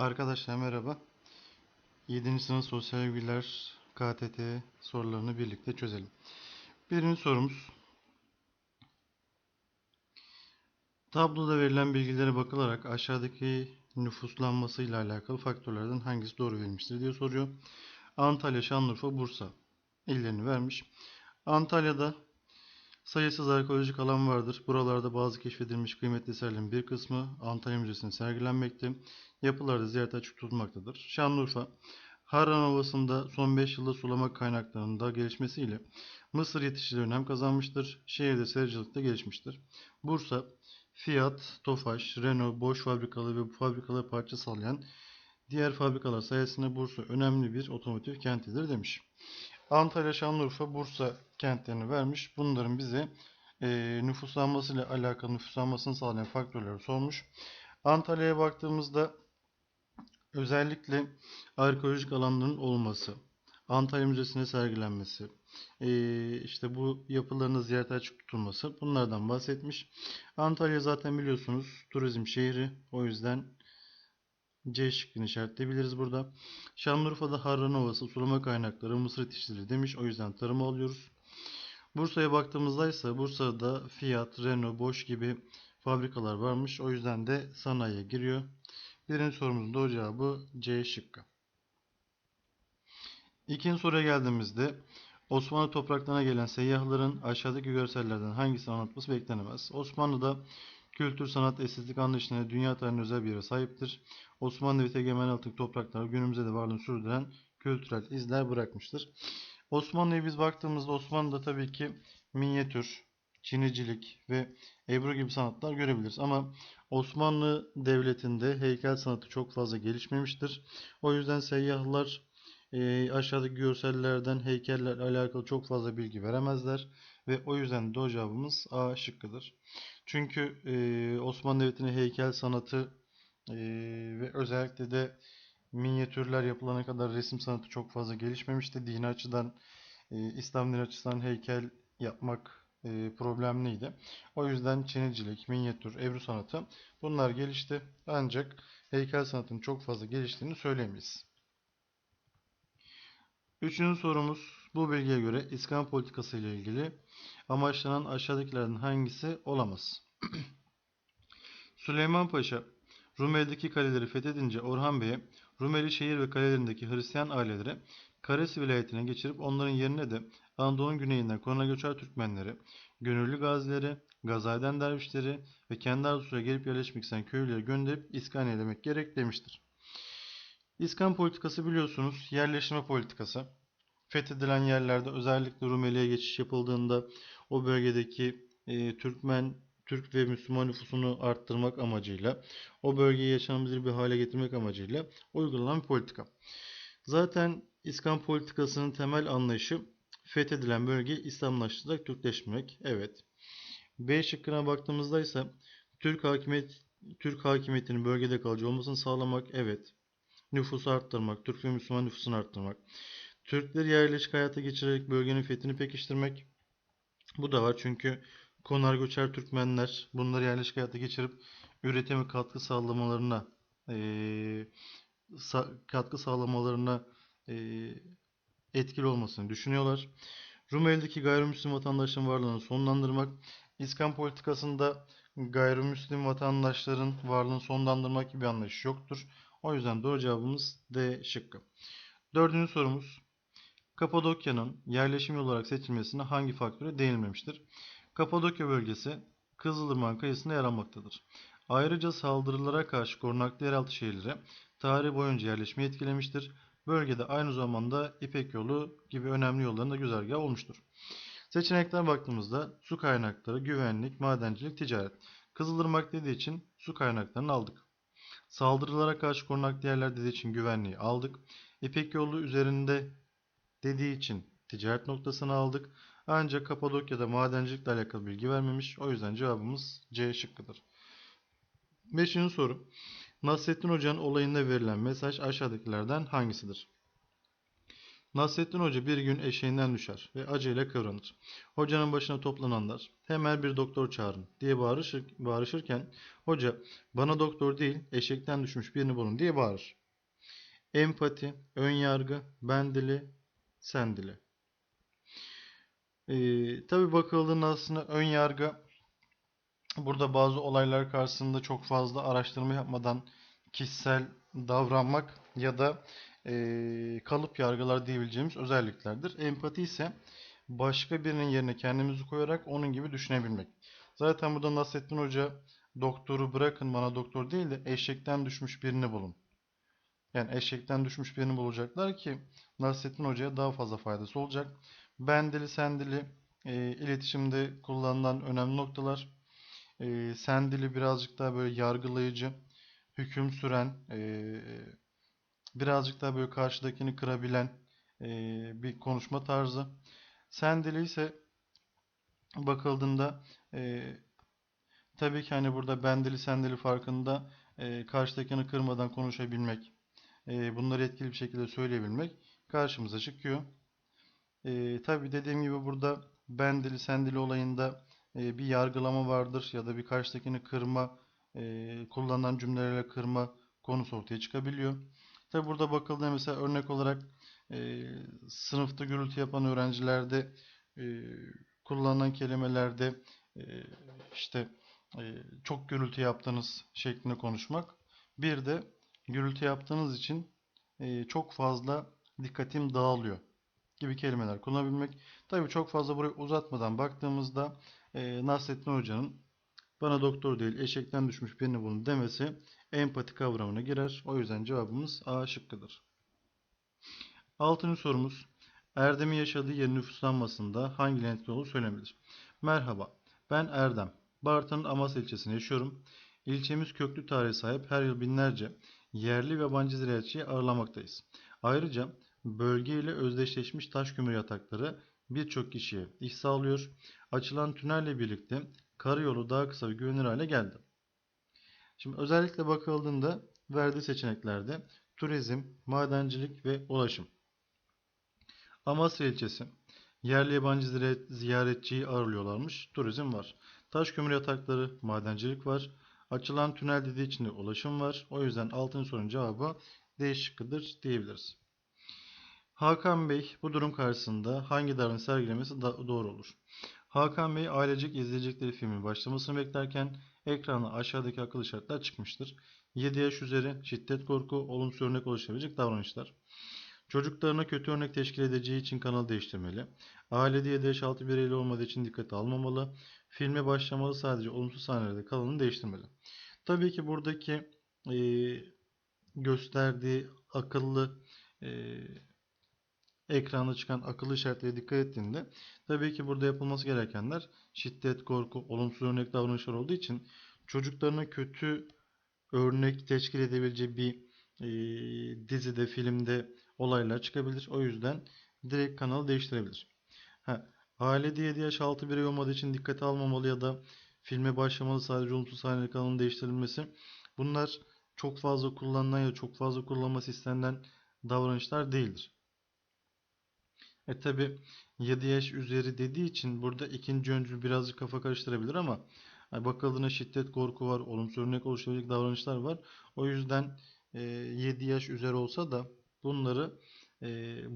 Arkadaşlar merhaba. 7. sınıf sosyal bilgiler KTT sorularını birlikte çözelim. Birinci sorumuz. Tabloda verilen bilgilere bakılarak aşağıdaki nüfuslanması ile alakalı faktörlerden hangisi doğru verilmiştir diye soruyor. Antalya, Şanlıurfa, Bursa illerini vermiş. Antalya'da sayısız arkeolojik alan vardır. Buralarda bazı keşfedilmiş kıymetli eserlerin bir kısmı Antalya Müzesi'nde sergilenmekte. Yapılarda ziyarete açık tutulmaktadır. Şanlıurfa, Harran Ovası'nda son 5 yılda sulama kaynaklarının da gelişmesiyle mısır yetişiciliği önem kazanmıştır. Şehirde sericilik de gelişmiştir. Bursa, Fiat, Tofaş, Renault, Bosch fabrikaları ve bu fabrikalara parça sağlayan diğer fabrikalar sayesinde Bursa önemli bir otomotiv kentidir demiş. Antalya, Şanlıurfa, Bursa kentlerini vermiş. Bunların bize e, nüfuslanmasıyla alakalı nüfuslanmasını sağlayan faktörleri sormuş. Antalya'ya baktığımızda özellikle arkeolojik alanların olması, Antalya Müzesi'nde sergilenmesi, e, işte bu yapıların ziyarete açık tutulması bunlardan bahsetmiş. Antalya zaten biliyorsunuz turizm şehri. O yüzden C şıkkını işaretleyebiliriz burada. Şanlıurfa'da Harran Ovası, sulama kaynakları, mısır yetiştirilir demiş. O yüzden tarımı alıyoruz. Bursa'ya baktığımızda ise Bursa'da Fiat, Renault, Bosch gibi fabrikalar varmış. O yüzden de sanayiye giriyor. Birinci sorumuzun doğru cevabı C şıkkı. İkinci soruya geldiğimizde Osmanlı topraklarına gelen seyyahların aşağıdaki görsellerden hangisini anlatması beklenemez. Osmanlı'da kültür, sanat, estetik anlayışına dünya tarihine özel bir yere sahiptir. Osmanlı ve Tegemen Altın topraklar günümüzde de varlığını sürdüren kültürel izler bırakmıştır. Osmanlı'ya biz baktığımızda Osmanlı'da tabii ki minyatür, çinicilik ve Ebru gibi sanatlar görebiliriz. Ama Osmanlı Devleti'nde heykel sanatı çok fazla gelişmemiştir. O yüzden seyyahlar e, aşağıdaki görsellerden heykellerle alakalı çok fazla bilgi veremezler. Ve o yüzden doğru cevabımız A şıkkıdır. Çünkü e, Osmanlı Devleti'nin heykel sanatı e, ve özellikle de minyatürler yapılana kadar resim sanatı çok fazla gelişmemişti. Dini açıdan, e, İslam dini açısından heykel yapmak e, problemliydi. O yüzden çinicilik, minyatür, ebru sanatı bunlar gelişti. Ancak heykel sanatının çok fazla geliştiğini söyleyemeyiz. Üçüncü sorumuz bu bilgiye göre İskan politikası ile ilgili amaçlanan aşağıdakilerden hangisi olamaz? Süleyman Paşa Rumeli'deki kaleleri fethedince Orhan Bey'e Rumeli şehir ve kalelerindeki Hristiyan aileleri Karesi vilayetine geçirip onların yerine de Anadolu'nun güneyinden Kon'a göçer Türkmenleri, gönüllü gazileri, gazayeden dervişleri ve kendi arzusuyla gelip yerleşmek isteyen köylüleri gönderip iskan eylemek gerek demiştir. İskan politikası biliyorsunuz yerleşme politikası. Fethedilen yerlerde özellikle Rumeli'ye geçiş yapıldığında o bölgedeki e, Türkmen, Türk ve Müslüman nüfusunu arttırmak amacıyla, o bölgeyi yaşanabilir bir hale getirmek amacıyla uygulanan bir politika. Zaten İskan politikasının temel anlayışı fethedilen bölgeyi İslamlaştırarak Türkleştirmek. Evet. B şıkkına baktığımızda ise Türk hakimiyet Türk hakimiyetinin bölgede kalıcı olmasını sağlamak. Evet. Nüfusu arttırmak, Türk ve Müslüman nüfusunu arttırmak. Türkleri yerleşik hayata geçirerek bölgenin fethini pekiştirmek. Bu da var çünkü Konar göçer Türkmenler bunları yerleşik hayata geçirip üretime katkı sağlamalarına eee, sa- katkı sağlamalarına eee, etkili olmasını düşünüyorlar. Rumeli'deki gayrimüslim vatandaşların varlığını sonlandırmak, İskan politikasında gayrimüslim vatandaşların varlığını sonlandırmak gibi bir anlayış yoktur. O yüzden doğru cevabımız D şıkkı. Dördüncü sorumuz. Kapadokya'nın yerleşim yolu olarak seçilmesine hangi faktöre değinilmemiştir? Kapadokya bölgesi Kızılırmak'ın kıyısında yer almaktadır. Ayrıca saldırılara karşı korunaklı yeraltı şehirleri tarih boyunca yerleşmeyi etkilemiştir. Bölgede aynı zamanda İpek yolu gibi önemli yolların da güzergahı olmuştur. Seçenekler baktığımızda su kaynakları, güvenlik, madencilik, ticaret. Kızılırmak dediği için su kaynaklarını aldık. Saldırılara karşı korunaklı yerler dediği için güvenliği aldık. İpek yolu üzerinde dediği için ticaret noktasını aldık. Ancak Kapadokya'da madencilikle alakalı bilgi vermemiş. O yüzden cevabımız C şıkkıdır. Beşinci soru. Nasrettin Hoca'nın olayında verilen mesaj aşağıdakilerden hangisidir? Nasrettin Hoca bir gün eşeğinden düşer ve acıyla kıvranır. Hocanın başına toplananlar hemen bir doktor çağırın diye bağırışır, bağırışırken hoca bana doktor değil eşekten düşmüş birini bulun diye bağırır. Empati, ön yargı, ben dili, sen dili. Ee, tabii bakıldığında aslında ön yargı burada bazı olaylar karşısında çok fazla araştırma yapmadan kişisel davranmak ya da eee, kalıp yargılar diyebileceğimiz özelliklerdir. Empati ise başka birinin yerine kendimizi koyarak onun gibi düşünebilmek. Zaten burada Nasrettin Hoca doktoru bırakın bana doktor değil de eşekten düşmüş birini bulun. Yani eşekten düşmüş birini bulacaklar ki Nasrettin Hoca'ya daha fazla faydası olacak. Ben dili sen dili eee, iletişimde kullanılan önemli noktalar. Eee, sen dili birazcık daha böyle yargılayıcı, hüküm süren, eee, birazcık daha böyle karşıdakini kırabilen eee, bir konuşma tarzı. Sen dili ise bakıldığında eee, tabii ki hani burada ben dili sen dili farkında eee, karşıdakini kırmadan konuşabilmek, bunları etkili bir şekilde söyleyebilmek karşımıza çıkıyor. Eee tabii dediğim gibi burada ben dili sen dili olayında eee, bir yargılama vardır ya da bir karşıdakini kırma, eee, kullanılan cümlelerle kırma konusu ortaya çıkabiliyor. Tabii burada bakıldığında mesela örnek olarak eee, sınıfta gürültü yapan öğrencilerde eee, kullanılan kelimelerde eee, işte eee, çok gürültü yaptınız şeklinde konuşmak. Bir de gürültü yaptığınız için eee, çok fazla dikkatim dağılıyor gibi kelimeler kullanabilmek. Tabii çok fazla burayı uzatmadan baktığımızda eee Nasrettin Hoca'nın bana doktor değil eşekten düşmüş birini bulun demesi empati kavramına girer. O yüzden cevabımız A şıkkıdır. Altıncı sorumuz. Erdem'in yaşadığı yerin nüfuslanmasında hangi etkili olduğu söylenebilir? Merhaba, ben Erdem. Bartın'ın Amasya ilçesinde yaşıyorum. İlçemiz köklü tarihe sahip her yıl binlerce yerli ve yabancı ziyaretçiyi ağırlamaktayız. Ayrıca bölge ile özdeşleşmiş taş kömür yatakları birçok kişiye iş sağlıyor. Açılan tünelle birlikte karayolu daha kısa ve güvenilir hale geldi. Şimdi özellikle bakıldığında verdiği seçeneklerde turizm, madencilik ve ulaşım. Amasya ilçesi. Yerli yabancı ziyaretçiyi ağırlıyorlarmış. Turizm var. Taş kömür yatakları, madencilik var. Açılan tünel dediği için de ulaşım var. O yüzden altın sorunun cevabı D şıkkıdır diyebiliriz. Hakan Bey bu durum karşısında hangi davranış sergilemesi doğru olur? Hakan Bey ailecek izleyecekleri filmin başlamasını beklerken ekrana aşağıdaki akıl işaretler çıkmıştır. 7 yaş üzeri şiddet korku, olumsuz örnek oluşturabilecek davranışlar. Çocuklarına kötü örnek teşkil edeceği için kanalı değiştirmeli. Ailede 7 yaş altı bireyli olmadığı için dikkate almamalı. Filme başlamalı sadece olumsuz sahnelerde kalanını değiştirmeli. Tabii ki buradaki eee, gösterdiği akıllı eee ekranda çıkan akıllı işaretlere dikkat ettiğinde tabii ki burada yapılması gerekenler şiddet, korku, olumsuz örnek davranışlar olduğu için çocuklarına kötü örnek teşkil edebileceği bir eee, dizide, filmde olaylar çıkabilir. O yüzden direkt kanalı değiştirebilir. Ha, ailede 7 yaş altı birey olmadığı için dikkate almamalı ya da filme başlamalı sadece olumsuz sahneleri kanalın değiştirilmesi. Bunlar çok fazla kullanılan ya da çok fazla kullanılması istenilen davranışlar değildir. E tabi 7 yaş üzeri dediği için burada ikinci öncül birazcık kafa karıştırabilir ama e, bakıldığında şiddet, korku var, olumsuz örnek oluşturabilecek davranışlar var. O yüzden e, 7 yaş üzeri olsa da bunları e,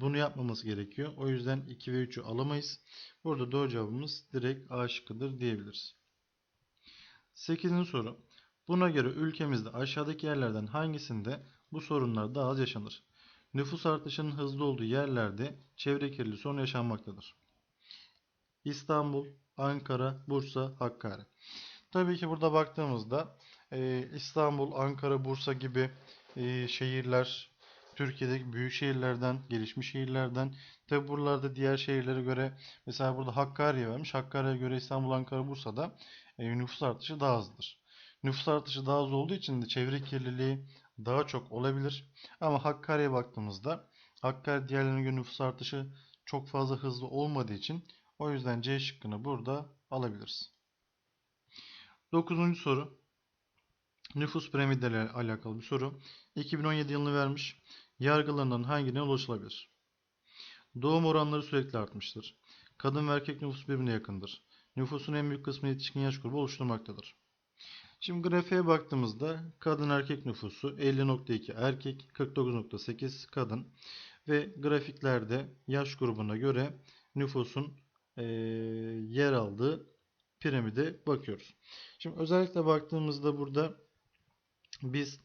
bunu yapmaması gerekiyor. O yüzden 2 ve 3'ü alamayız. Burada doğru cevabımız direkt A şıkkıdır diyebiliriz. 8. soru. Buna göre ülkemizde aşağıdaki yerlerden hangisinde bu sorunlar daha az yaşanır? Nüfus artışının hızlı olduğu yerlerde çevre kirliliği sorunu yaşanmaktadır. İstanbul, Ankara, Bursa, Hakkari. Tabii ki burada baktığımızda e, İstanbul, Ankara, Bursa gibi e, şehirler Türkiye'deki büyük şehirlerden, gelişmiş şehirlerden. Tabii buralarda diğer şehirlere göre mesela burada Hakkari'ye vermiş. Hakkari'ye göre İstanbul, Ankara, Bursa'da e, nüfus artışı daha azdır. Nüfus artışı daha az olduğu için de çevre kirliliği daha çok olabilir. Ama Hakkari'ye baktığımızda Hakkari diğerlerine göre nüfus artışı çok fazla hızlı olmadığı için o yüzden C şıkkını burada alabiliriz. Dokuzuncu soru. Nüfus piramitleriyle alakalı bir soru. 2017 yılını vermiş. Yargılarından hangine ulaşılabilir? Doğum oranları sürekli artmıştır. Kadın ve erkek nüfus birbirine yakındır. Nüfusun en büyük kısmını yetişkin yaş grubu oluşturmaktadır. Şimdi grafiğe baktığımızda kadın erkek nüfusu 50.2 erkek 49.8 kadın ve grafiklerde yaş grubuna göre nüfusun eee, yer aldığı piramide bakıyoruz. Şimdi özellikle baktığımızda burada biz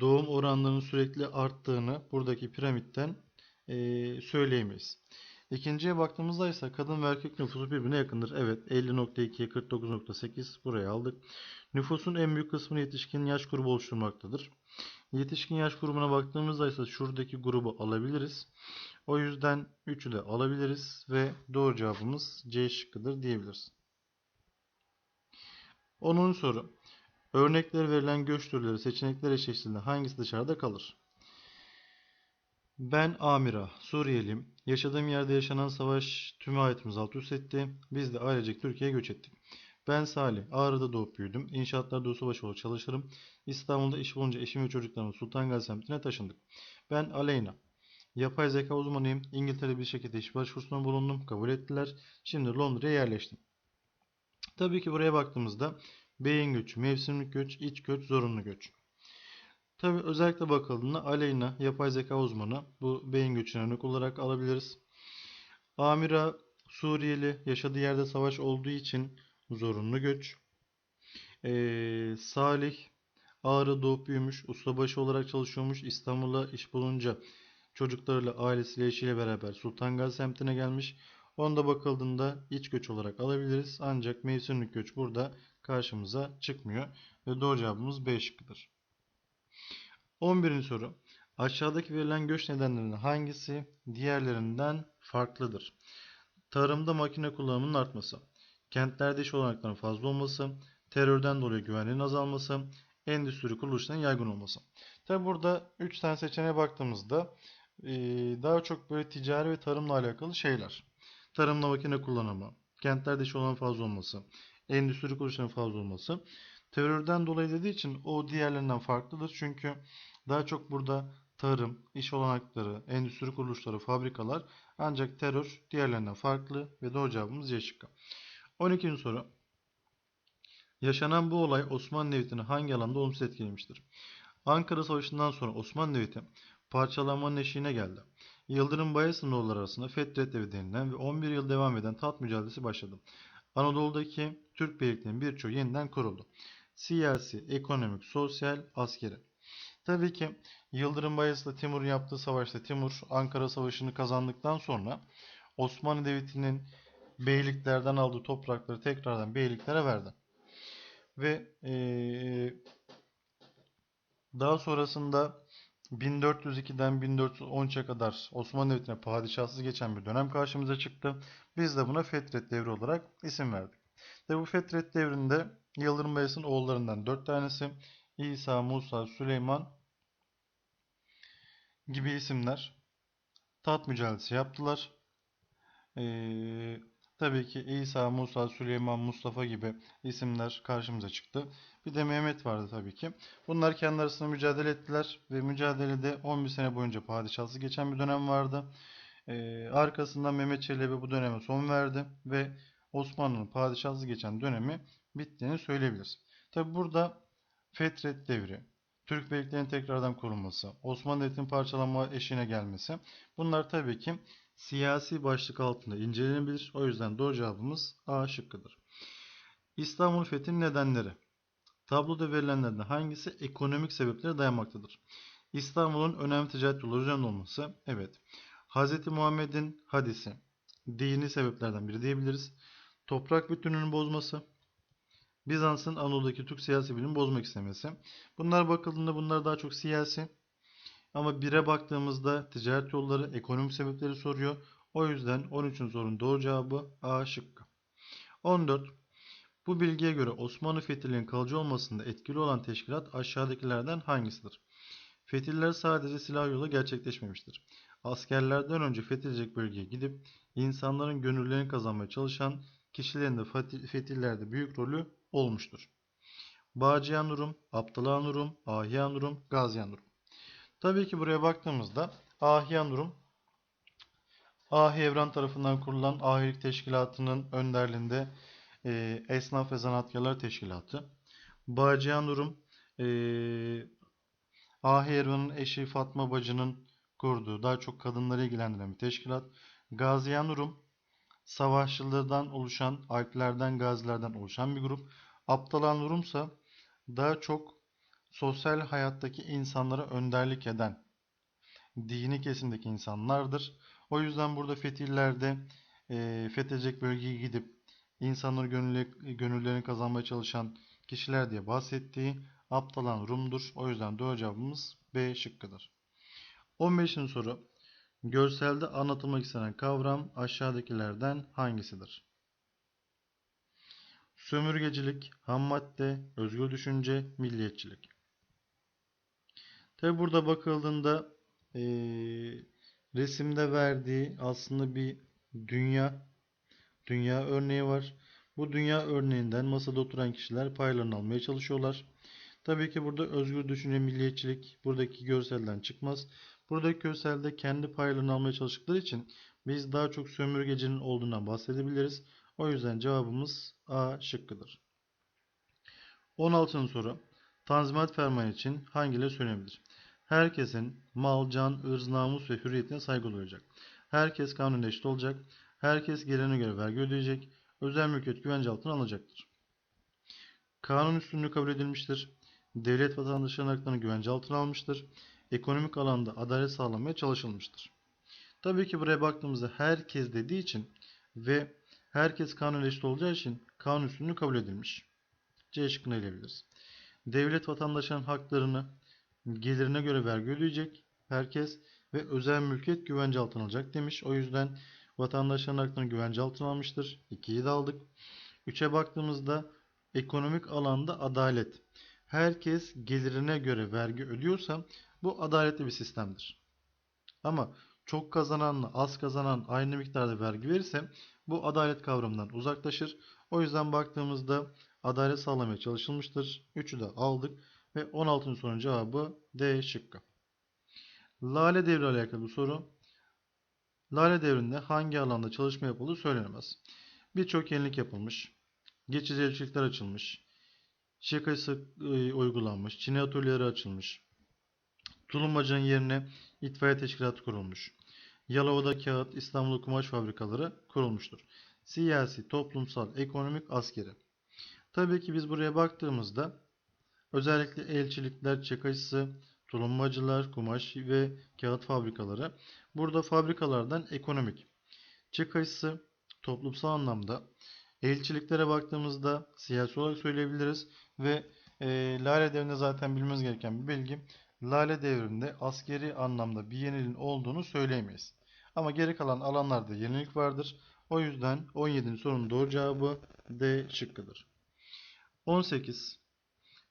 doğum oranlarının sürekli arttığını buradaki piramitten eee, söyleyemeyiz. İkinciye baktığımızda ise kadın ve erkek nüfusu birbirine yakındır. Evet 50.2'ye 49.8 buraya aldık. Nüfusun en büyük kısmını yetişkin yaş grubu oluşturmaktadır. Yetişkin yaş grubuna baktığımızda ise şuradaki grubu alabiliriz. O yüzden 3'ü de alabiliriz ve doğru cevabımız C şıkkıdır diyebiliriz. 10. soru. Örnekleri verilen göç türleri seçenekler eşleştiğinde hangisi dışarıda kalır? Ben Amira, Suriyeliyim. Yaşadığım yerde yaşanan savaş tüm hayatımızı alt üst etti. Biz de ailecek Türkiye'ye göç ettik. Ben Salih, Ağrı'da doğup büyüdüm. İnşaatlarda ustabaşı olarak çalışırım. İstanbul'da iş bulunca eşim ve çocuklarımla Sultan Gazi semtine taşındık. Ben Aleyna. Yapay zeka uzmanıyım. İngiltere'de bir şirkete iş başvurusunda bulundum. Kabul ettiler. Şimdi Londra'ya yerleştim. Tabii ki buraya baktığımızda beyin göçü, mevsimlik göç, iç göç, zorunlu göç. Tabii özellikle bakıldığında Aleyna, yapay zeka uzmanı bu beyin göçüne örnek olarak alabiliriz. Amira, Suriyeli, yaşadığı yerde savaş olduğu için zorunlu göç. Ee, Salih, Ağrı doğup büyümüş, ustabaşı olarak çalışıyormuş. İstanbul'a iş bulunca çocuklarıyla, ailesiyle, eşiyle beraber Sultan Gazi semtine gelmiş. Onda bakıldığında iç göç olarak alabiliriz. Ancak mevsimlik göç burada karşımıza çıkmıyor. Ve doğru cevabımız B şıkkıdır. 11. soru. Aşağıdaki verilen göç nedenlerinden hangisi diğerlerinden farklıdır? Tarımda makine kullanımının artması, kentlerde iş olanaklarının fazla olması, terörden dolayı güvenliğin azalması, endüstri kuruluşlarının yaygın olması. Tabi burada 3 tane seçeneğe baktığımızda eee, daha çok böyle ticari ve tarımla alakalı şeyler. Tarımda makine kullanımı, kentlerde iş olanağının fazla olması, endüstri kuruluşlarının fazla olması. Terörden dolayı dediği için o diğerlerinden farklıdır. Çünkü daha çok burada tarım, iş olanakları, endüstri kuruluşları, fabrikalar ancak terör diğerlerinden farklı ve doğru cevabımız C şıkkı. 12. soru. Yaşanan bu olay Osmanlı Devleti'ni hangi alanda olumsuz etkilemiştir? Ankara Savaşı'ndan sonra Osmanlı Devleti parçalanmanın eşiğine geldi. Yıldırım Bayezid'in arasında Fetret Devi denilen ve 11 yıl devam eden taht mücadelesi başladı. Anadolu'daki Türk beyliklerinin birçoğu yeniden kuruldu. Siyasi, ekonomik, sosyal, askeri. Tabii ki Yıldırım Bayezid'le Timur'un yaptığı savaşta Timur Ankara Savaşı'nı kazandıktan sonra Osmanlı Devleti'nin beyliklerden aldığı toprakları tekrardan beyliklere verdi. Ve eee, daha sonrasında 1402'den 1413'e kadar Osmanlı Devleti'ne padişahsız geçen bir dönem karşımıza çıktı. Biz de buna Fetret Devri olarak isim verdik. Ve bu Fetret Devri'nde Yıldırım Bayezid'in oğullarından 4 tanesi İsa, Musa, Süleyman gibi isimler taht mücadelesi yaptılar. Ee, tabii ki İsa, Musa, Süleyman, Mustafa gibi isimler karşımıza çıktı. Bir de Mehmet vardı tabii ki. Bunlar kendi arasında mücadele ettiler ve mücadelede 11 sene boyunca padişahsız geçen bir dönem vardı. Ee, arkasından Mehmet Çelebi bu döneme son verdi ve Osmanlı'nın padişahsız geçen dönemi bittiğini söyleyebiliriz. Tabii burada Fetret devri, Türk beyliklerinin tekrardan kurulması, Osmanlı Devleti'nin parçalanma eşiğine gelmesi. Bunlar tabii ki siyasi başlık altında incelenebilir. O yüzden doğru cevabımız A şıkkıdır. İstanbul fethinin nedenleri. Tabloda verilenlerden hangisi ekonomik sebeplere dayanmaktadır? İstanbul'un önemli ticaret yolları üzerinde olması. Evet. Hz. Muhammed'in hadisi. Dini sebeplerden biri diyebiliriz. Toprak bütünlüğünün bozması. Bizans'ın Anadolu'daki Türk siyasi bilimini bozmak istemesi. Bunlar bakıldığında bunlar daha çok siyasi. Ama 1'e baktığımızda ticaret yolları, ekonomik sebepleri soruyor. O yüzden 13. sorunun doğru cevabı A şıkkı. 14. Bu bilgiye göre Osmanlı fetihlerinin kalıcı olmasında etkili olan teşkilat aşağıdakilerden hangisidir? Fetihler sadece silah yolu gerçekleşmemiştir. Askerlerden önce fethedilecek bölgeye gidip insanların gönüllerini kazanmaya çalışan kişilerin de fetih- fetihlerde büyük rolü olmuştur. Bağcıyan Rum, Gaziyan Rum. Tabii ki buraya baktığımızda Ahiyan Rum Ahi Evran tarafından kurulan Ahilik Teşkilatı'nın önderliğinde e, Esnaf ve Zanaatkarlar Teşkilatı. Bağcıyan Durum e, Ahi Evran'ın eşi Fatma Bacı'nın kurduğu daha çok kadınları ilgilendiren bir teşkilat. Gaziyan Durum savaşçılardan oluşan, Alplerden, gazilerden oluşan bir grup. Aptalan Durum ise daha çok sosyal hayattaki insanlara önderlik eden dini kesimdeki insanlardır. O yüzden burada fetihllerde e, fethedecek bölgeye gidip insanların gönülle, gönüllerini kazanmaya çalışan kişiler diye bahsettiği Aptalan Rum'dur. O yüzden doğru cevabımız B şıkkıdır. 15. soru. Görselde anlatılmak istenen kavram aşağıdakilerden hangisidir? Sömürgecilik, hammadde, özgür düşünce, milliyetçilik. Tabi burada bakıldığında eee, resimde verdiği aslında bir dünya, dünya örneği var. Bu dünya örneğinden masada oturan kişiler paylarını almaya çalışıyorlar. Tabii ki burada özgür düşünce, milliyetçilik buradaki görselden çıkmaz. Buradaki görselde kendi paylarını almaya çalıştıkları için biz daha çok sömürgecinin olduğundan bahsedebiliriz. O yüzden cevabımız A şıkkıdır. 16. soru. Tanzimat fermanı için hangileri söylenebilir? Herkesin mal, can, ırz, namus ve hürriyetine saygı duyacak. Herkes kanun eşit olacak. Herkes gelene göre vergi ödeyecek. Özel mülkiyet güvence altına alacaktır. Kanun üstünlüğü kabul edilmiştir. Devlet vatandaşların haklarını güvence altına almıştır. Ekonomik alanda adalet sağlanmaya çalışılmıştır. Tabii ki buraya baktığımızda herkes dediği için ve herkes kanun eşit olacağı için kanun üstünlüğü kabul edilmiş. C şıkkını eleyebiliriz. Devlet vatandaşların haklarını gelirine göre vergi ödeyecek herkes ve özel mülkiyet güvence altına alacak demiş. O yüzden vatandaşların haklarını güvence altına almıştır. 2'yi de aldık. 3'e baktığımızda ekonomik alanda adalet. Herkes gelirine göre vergi ödüyorsa bu adaletli bir sistemdir. Ama çok kazananla az kazanan aynı miktarda vergi verirse bu adalet kavramından uzaklaşır. O yüzden baktığımızda adalet sağlamaya çalışılmıştır. 3'ü de aldık ve 16. sorunun cevabı D şıkkı. Lale devri ile alakalı bir soru. Lale devrinde hangi alanda çalışma yapıldığı söylenemez. Birçok yenilik yapılmış. Geçici elçilikler açılmış. Şakası e, uygulanmış. Çin atölyeleri açılmış. Tulumbacının yerine itfaiye teşkilatı kurulmuş. Yalova'da kağıt, İstanbul'da kumaş fabrikaları kurulmuştur. Siyasi, toplumsal, ekonomik, askeri. Tabii ki biz buraya baktığımızda özellikle elçilikler, çakıcısı, tulumbacılar, kumaş ve kağıt fabrikaları. Burada fabrikalardan ekonomik. Çakıcısı toplumsal anlamda. Elçiliklere baktığımızda siyasi olarak söyleyebiliriz ve e, Lale Devri'nde zaten bilmemiz gereken bir bilgi. Lale Devri'nde askeri anlamda bir yeniliğin olduğunu söyleyemeyiz. Ama geri kalan alanlarda yenilik vardır. O yüzden 17. sorunun doğru cevabı D şıkkıdır. 18.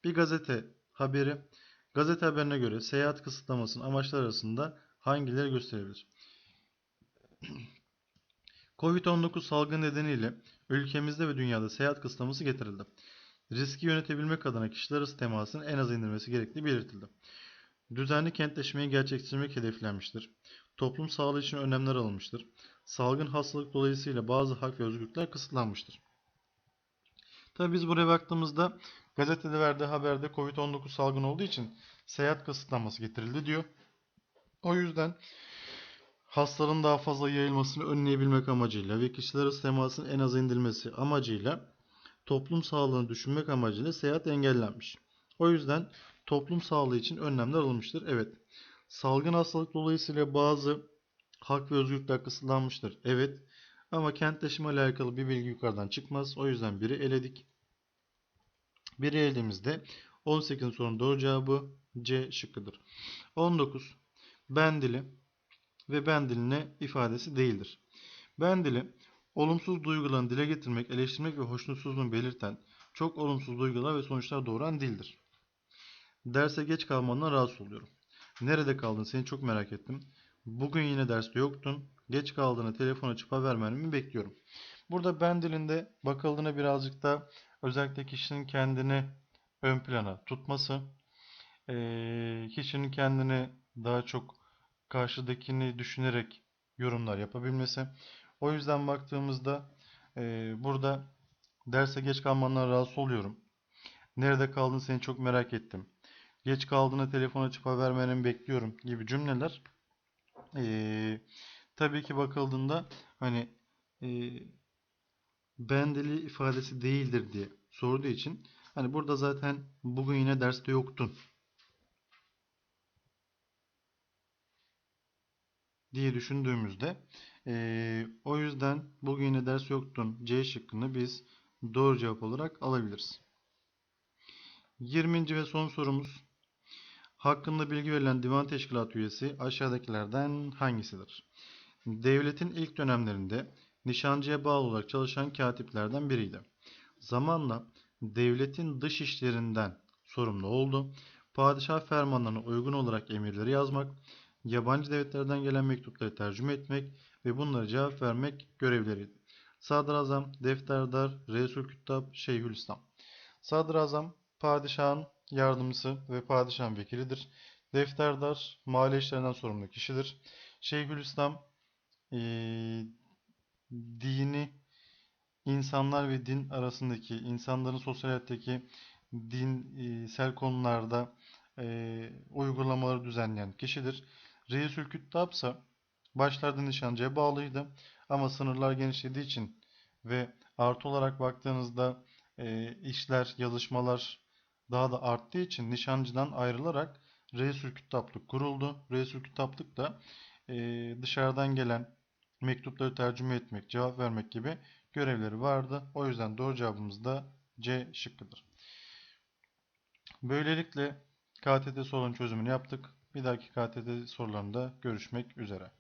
Bir gazete haberi. Gazete haberine göre seyahat kısıtlamasının amaçları arasında hangileri gösterilir? Covid-19 salgın nedeniyle ülkemizde ve dünyada seyahat kısıtlaması getirildi. Riski yönetebilmek adına kişiler arası temasın en az indirmesi gerektiği belirtildi. Düzenli kentleşmeyi gerçekleştirmek hedeflenmiştir. Toplum sağlığı için önlemler alınmıştır. Salgın hastalık dolayısıyla bazı hak ve özgürlükler kısıtlanmıştır. Tabi biz buraya baktığımızda gazetede verdiği haberde Covid-19 salgın olduğu için seyahat kısıtlanması getirildi diyor. O yüzden hastalığın daha fazla yayılmasını önleyebilmek amacıyla ve kişiler arası temasın en az indirilmesi amacıyla toplum sağlığını düşünmek amacıyla seyahat engellenmiş. O yüzden toplum sağlığı için önlemler alınmıştır. Evet. Salgın hastalık dolayısıyla bazı hak ve özgürlükler kısıtlanmıştır. Evet. Ama kentleşme ile alakalı bir bilgi yukarıdan çıkmaz. O yüzden biri eledik. Biri elediğimizde 18 sorunun doğru cevabı C şıkkıdır. 19. Ben dili ve ben diline ifadesi değildir. Ben dili olumsuz duygularını dile getirmek, eleştirmek ve hoşnutsuzluğunu belirten, çok olumsuz duygular ve sonuçlar doğuran dildir. Derse geç kalmandan rahatsız oluyorum. Nerede kaldın? Seni çok merak ettim. Bugün yine derste yoktun. Geç kaldığını telefon açıp haber vermemi bekliyorum. Burada ben dilinde bakıldığına birazcık da özellikle kişinin kendini ön plana tutması, kişinin kendini daha çok karşıdakini düşünerek yorumlar yapabilmesi. O yüzden baktığımızda burada derse geç kalmandan rahatsız oluyorum. Nerede kaldın seni çok merak ettim. Geç kaldığında telefon açıp haber vermeni bekliyorum gibi cümleler e, tabii ki bakıldığında hani e, ben dili ifadesi değildir diye sorduğu için hani burada zaten bugün yine derste yoktun diye düşündüğümüzde eee, o yüzden bugün yine ders yoktun C şıkkını biz doğru cevap olarak alabiliriz. 20. ve son sorumuz. Hakkında bilgi verilen divan teşkilatı üyesi aşağıdakilerden hangisidir? Devletin ilk dönemlerinde nişancıya bağlı olarak çalışan katiplerden biriydi. Zamanla devletin dış işlerinden sorumlu oldu. Padişah fermanlarına uygun olarak emirleri yazmak, yabancı devletlerden gelen mektupları tercüme etmek ve bunlara cevap vermek görevleriydi. Sadrazam, defterdar, Resul Küttab, Şeyhülislam. Sadrazam, padişahın yardımcısı ve padişahın vekilidir. Defterdar, mali işlerinden sorumlu kişidir. Şeyhülislam, eee, dini insanlar ve din arasındaki, insanların sosyal hayattaki dinsel konularda eee, uygulamaları düzenleyen kişidir. Reisül Küttab ise başlarda nişancıya bağlıydı ama sınırlar genişlediği için ve artı olarak baktığınızda eee, işler, yazışmalar daha da arttığı için nişancıdan ayrılarak Reisül Küttablık kuruldu. Reisül Küttablık da eee, dışarıdan gelen mektupları tercüme etmek, cevap vermek gibi görevleri vardı. O yüzden doğru cevabımız da C şıkkıdır. Böylelikle KTT sorunun çözümünü yaptık. Bir dahaki KTT sorularında görüşmek üzere.